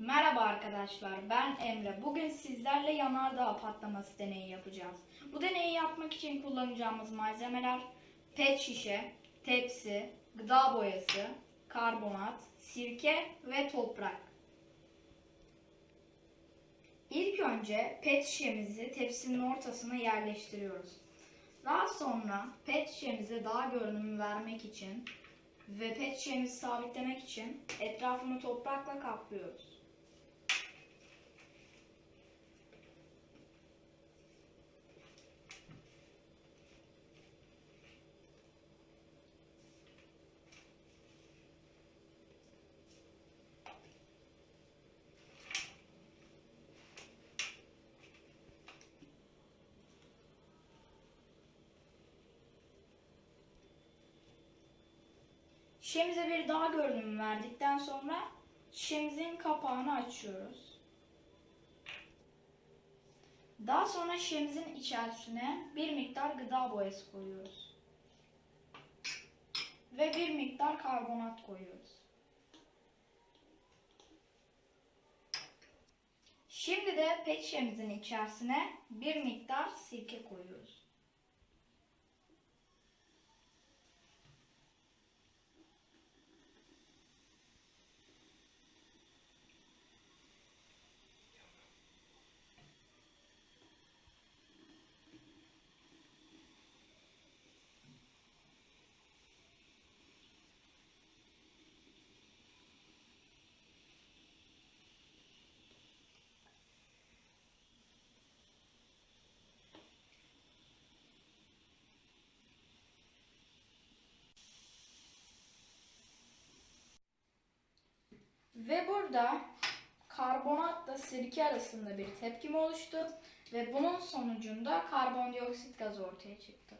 Merhaba arkadaşlar, ben Emre. Bugün sizlerle yanardağ patlaması deneyi yapacağız. Bu deneyi yapmak için kullanacağımız malzemeler pet şişe, tepsi, gıda boyası, karbonat, sirke ve toprak. İlk önce pet şişemizi tepsinin ortasına yerleştiriyoruz. Daha sonra pet şişemize daha görünüm vermek için ve pet şişemizi sabitlemek için etrafını toprakla kaplıyoruz. Şişemize bir daha görünüm verdikten sonra şişemizin kapağını açıyoruz. Daha sonra şişemizin içerisine bir miktar gıda boyası koyuyoruz. Ve bir miktar karbonat koyuyoruz. Şimdi de pet şişemizin içerisine bir miktar sirke koyuyoruz. Ve burada karbonatla sirke arasında bir tepkime oluştu ve bunun sonucunda karbondioksit gazı ortaya çıktı.